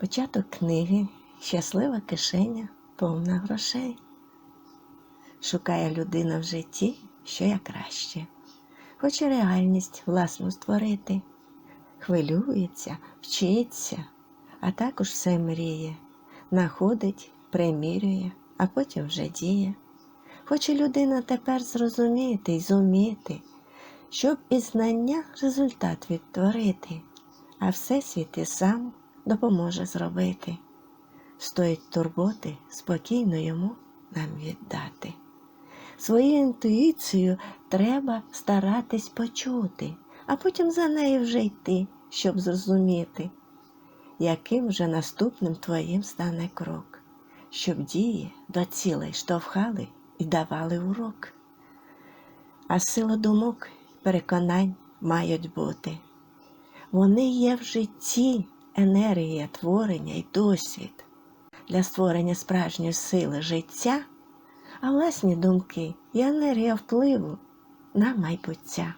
Початок книги Щаслива кишеня повна грошей. Шукає людина в житті, що я краще. Хоче реальність власну створити. Хвилюється, вчиться, а також все мріє. Находить, примірює, а потім вже діє. Хоче людина тепер зрозуміти й зуміти, щоб із знання результат відтворити, а Всесвіт і сам допоможе зробити. Стоїть турботи спокійно йому нам віддати. Свою інтуїцію треба старатись почути, а потім за нею вже йти, щоб зрозуміти, яким вже наступним твоїм стане крок, щоб дії до цілей штовхали і давали урок. А сила думок, переконань мають бути. Вони є в житті енергія творення і досвід для створення справжньої сили життя, а власні думки і енергія впливу на майбуття.